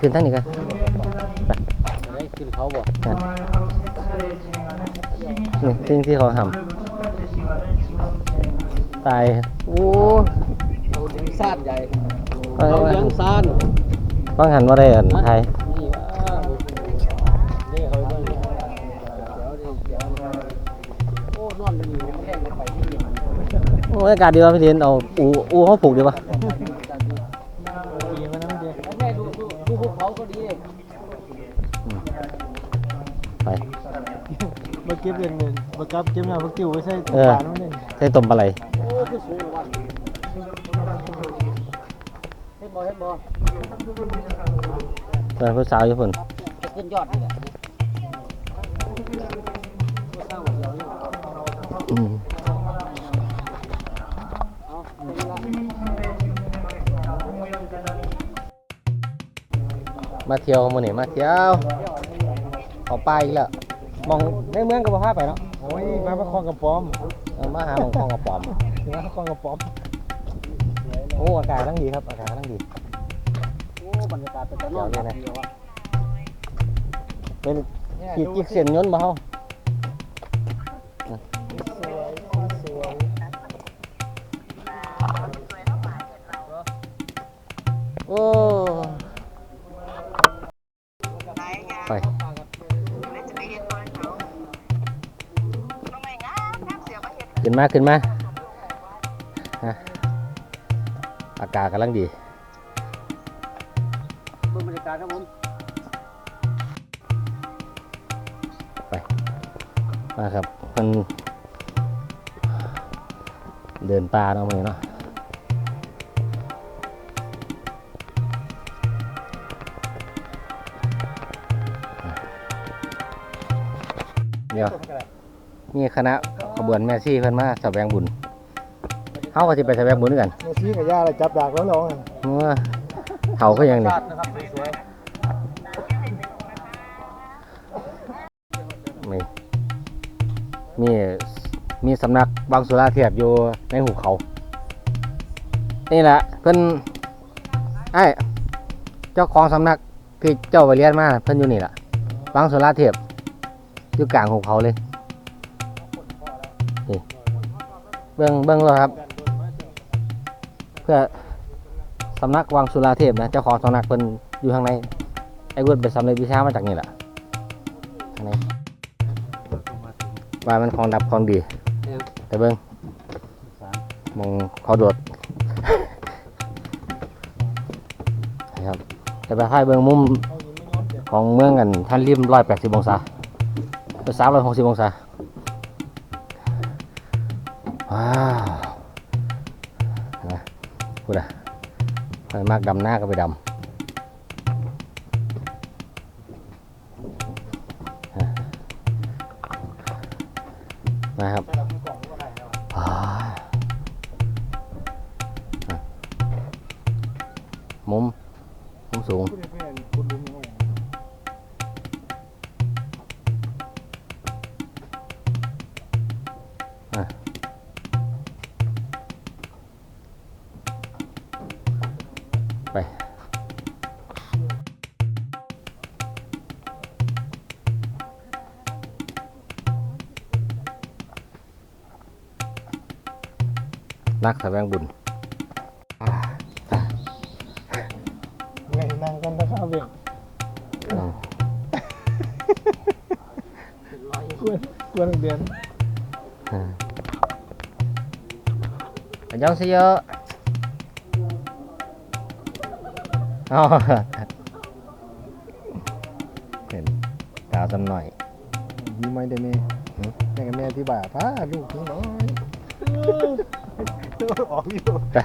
ขึ้นทั้งนี้กันได้ขึ้นเขาบ่นี่สิ่งที่เขาทำตายโอ้เอาถึงซ่านใหญ่ว่าเขาเลี้ยงซ่านว่างหันว่าได้อันไทยนี่ว่านี่เขาเบิ่งเดี๋ยวเดี๋ยวเดี๋ยวโอ้นอนอยู่แห้งลงไปที่นี่โอ้ยอากาศดีว่ะพี่เดนเอาอูอูเขาปลูกดีป่ะ ก็บเงินเงินมากับเก็บเงินมาติวไว้ใส่เออฝาน้ำหนึ่งใส่ต้มปลาไหลโอ้คือสูงวันเฮ็ดบ่เฮ็ดบ่เพื่อนผู้สาวอยู่พุ่นจะขึ้นยอดนี่แหละอืมเอาเป็นละมาเที่ยวมื้อนี้มาเที่ยวเอาป้ายอีกแล้ว มองในเมืองก็บ่พาไปเนาะโอ้ยมาประคองกระป๋อมเอามาหาหมองคลองกระป๋อมมาประคองกระป๋อมโอ้อากาศทั้งดีครับอากาศทั้งดี โอ้บรรยากาศเป็นตะนอนแบบเดียวอะเป็นขีดจิกเส้นยนต์บ่เฮาสวยสวยโอ้ไป ขึ้นมาขึ้นมาฮะอากาศกำลังดีเบิ่งบรรยากาศครับผมมาครับมันเดินป่าเนาะมื้อนี้เนาะเดี๋ยวมีคณะ ขบวนแม่ซี่เพิ่นมาแสวงบุญเฮาก็สิไปแสวงบุญด้วยกันเมื่อกี้กับย่าเลยจับดากแล้วร้องเมื่อเฮาก็ยังนี่ ชาตินะครับสวยมีมีมีสำนักบางสุราเทียบอยู่ในหุบเขา นี่แหละเพิ่นไอ้ายเจ้าของสำนักที่เจ้าไปเรียนมาน่ะเพิ่นอยู่นี่แหละบางสุราเทียบอยู่กลางหุบเขาเลย เบื้องเบื้องเลยครับ เพื่อสำนักวังสุราเทพนะเจ้าของสำนักเพิ่นอยู่ข้างในไอ้วุฒิเป็นสำเร็จวิชามาจากนี่แหละข้างในว่ามันของดับของดี แต่เบิ้งมองเขาโดดนะครับแต่ไปให้เบิ้งมุมของเมืองกันท่านริมร้อยแปดสิบองศาก็สามร้อยหกสิบองศา มากดำหน้าก็ไปดำนะนะครับ ไป นักแสวงบุญไงนั่งกันตะข้าวเบ่งอืมกวนกวนเดือนอ่าอันย องเซโยอ๋อเห็นดาวสำหน่อย มีไหมเดมี่แม่กับแม่ที่บ่าพาลูกทิ้งน้อย ออกอยู่ ไป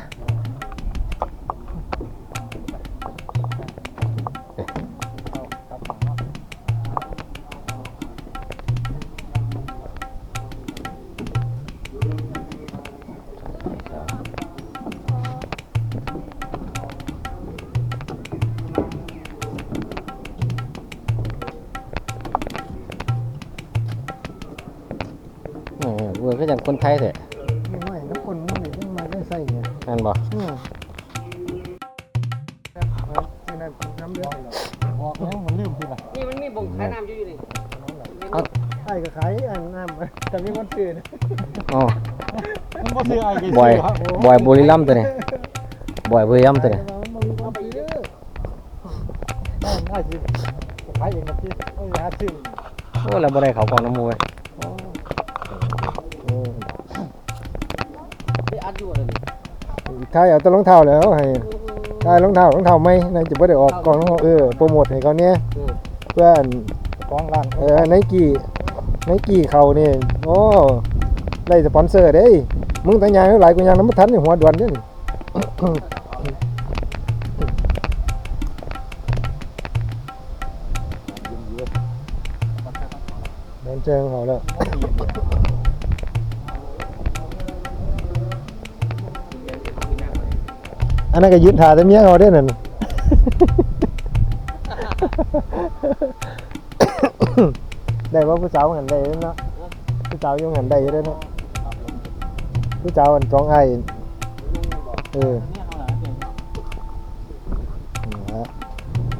คนไทยเถอะไม่ไหวน้ำคนมันไหนต้องมาได้ใส่เนี่ยนั่นบ่อืมในนั้นน้ำเดือดบอกแล้วมันลืมสิล่ะนี่มันมีบ่งขายน้ำอยู่อยู่นี่ไอ้ก็ขายอันน้ำแต่มีคนซื้อนะอ๋อมันบ่ซื้อไอ้กี่บอยครับบอยบุรีรัมย์ตัวนี้บอยบุรีรัมย์ตัวนี้มันมีคนซื้อได้ได้สิขายเองกับที่เอายาซื้อโอ้แล้วบ่ได้เขากองน้ำมูยไป อัดอยู่อะไรนี่ถ้าเอาแต้รองเท้าแล้วให้ถ้ารองเท้ารองเท้าไม่นายจะไม่ได้ออกกองรองเท้าเออโปรโมทให้เขาเนี่ยเพื่อนกองร้านเออไนกี้ไนกี้เขานี่โอ้ได้สปอนเซอร์เด้ยมึงแต่ยางหลายกูยางน้ำมันทันนี่หัวด่วนเด้นี่โดนเจิงเขาแล้ว อันนั้นก็ยืนถ่าแต่เมียเขาได้นั่น ได้ว่าผู้สาวหันได้เด้อเนาะผู้สาวยังหันได้อยู่เด้อเนาะผู้สาวอันสองไอ้เออนี่ฮะ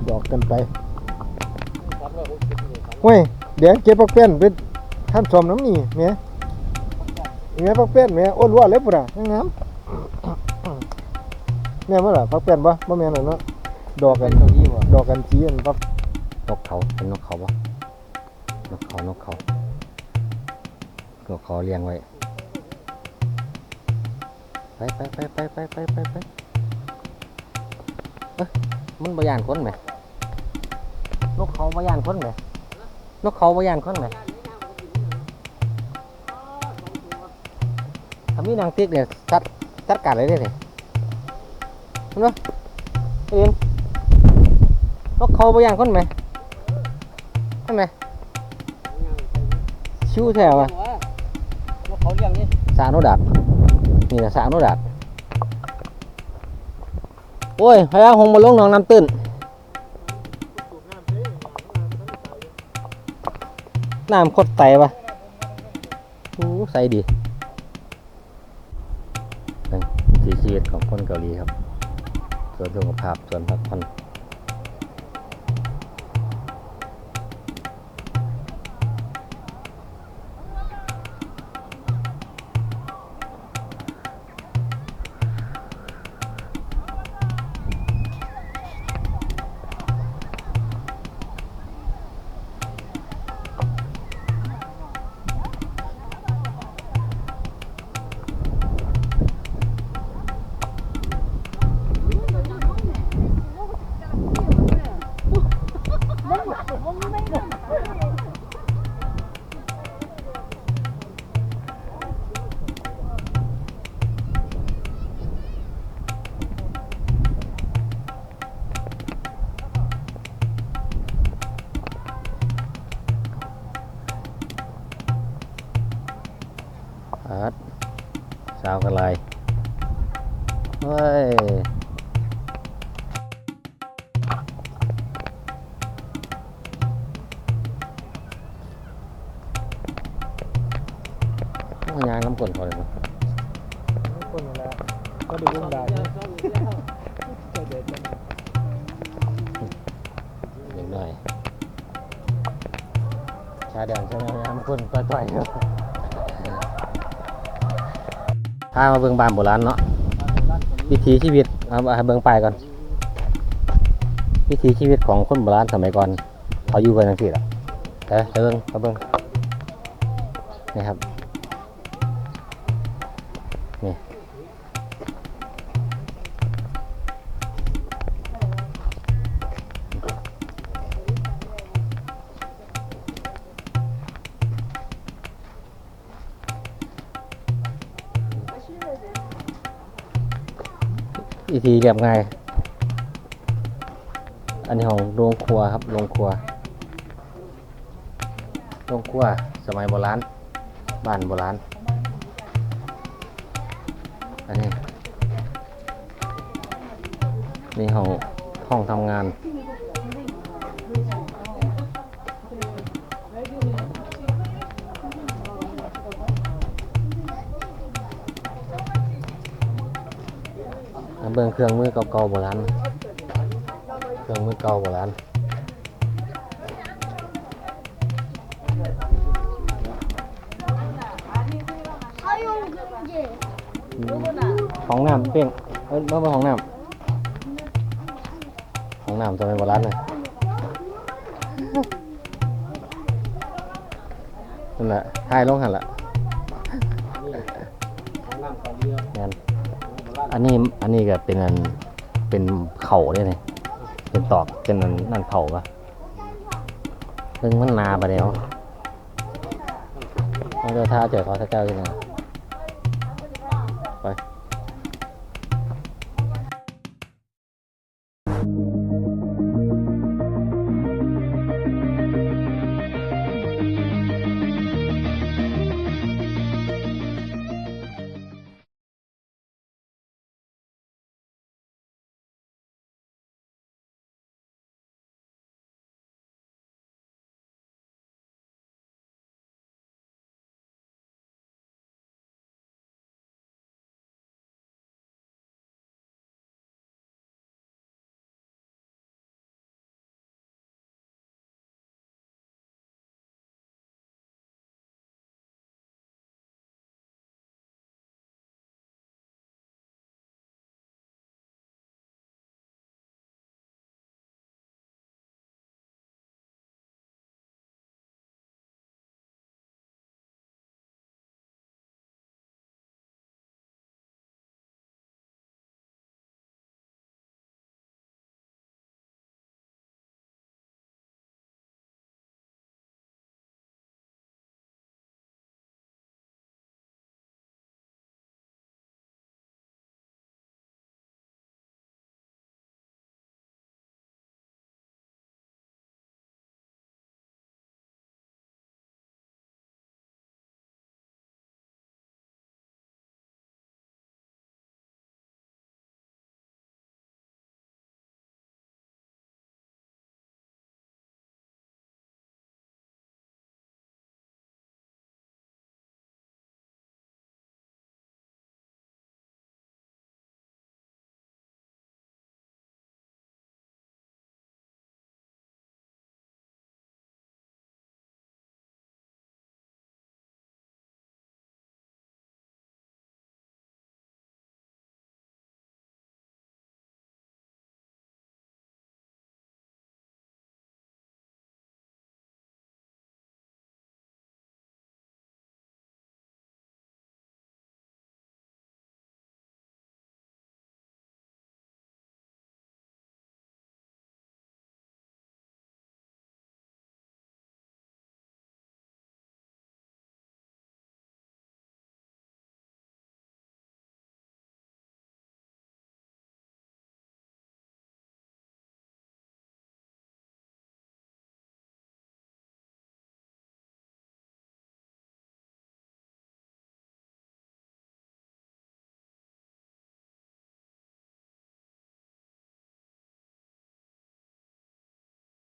หยอกกันไปเฮ้ยเดี๋ยวเก็บปักเป้นไปทำสมน้ำนี่เมียเมียปักเป้นเมียอ้วนรัวเลยปุ่นะยังงาม ม่นบ่ล่ะปักเป้นบ่บ่แม่นหรอกเนาะดอกกันดอกกันสีอันปักนกเขาเป็นนกเขาปะนกเขานกเขานกเขาเลี้ยงไว้ไปไปไปไปไปไปไปไปเอ้ยมันบยานคนไหมนกเขาบยานคนไหมนกเขาบยานคนไหมถ้ามีนางติ๊กเนี่ยจัดจัดการเลยเด้เนี่ย เห็นปะเอ็นนกเขาบยานคนไหมใช่ไหมชิวแถวอะว่าเขาเลี้ยงนี่สาโนดัดนี่นะสาโนดัดโอ้ยพยาหงมาลงหนองน้ำตื้นน้ำโคตรไตปะโอ้ใสดีนี่วิถีชีวิตของคนเกาหลีครับส วนสุขภาพ สวนพักผ่อน สาวกันไรเฮ้ยโอ้ยยางน้ำกลนเขาเลยเนาะคนนั่นแหละก็ดูรุ่นดาบเล็กหน่อย ชาแดงใช่ไหมน้ำกลนต่อยๆเนาะ พามาเบิ่งบ้านโบราณเนาะวิถีชีวิตเอาเบิ่งไปก่อน วิถีชีวิตของคนโบราณสมัยก่อนเขาอยู่กันจังซี่ล่ะเออเบิ่งเอาเบิ่งนะครับ อีทีเรียบง่าย อันนี้ของโรงครัวครับโรงครัวโรงครัวสมัยโบราณบ้านโบราณอันนี้นี่ห้องห้องทำงาน เบิ่งเครื่องมือเก่าๆโบราณเครื่องมือเก่าโบราณห้องน้ำเปี้ยงเอ้ยเมื่อห้องน้ำห้องน้ำจะเป็นโบราณเลยนั่นแหละถ่ายลงหันละ อันนี้อันนี้ก็เป็นอันเป็นเข่าด้วยนี่เป็นตอกเป็นอันนั่นเข่าปะซึ่งมันนาไปแล้วเราจะท่าเจอเขาสักเจ้าที่ไหนไป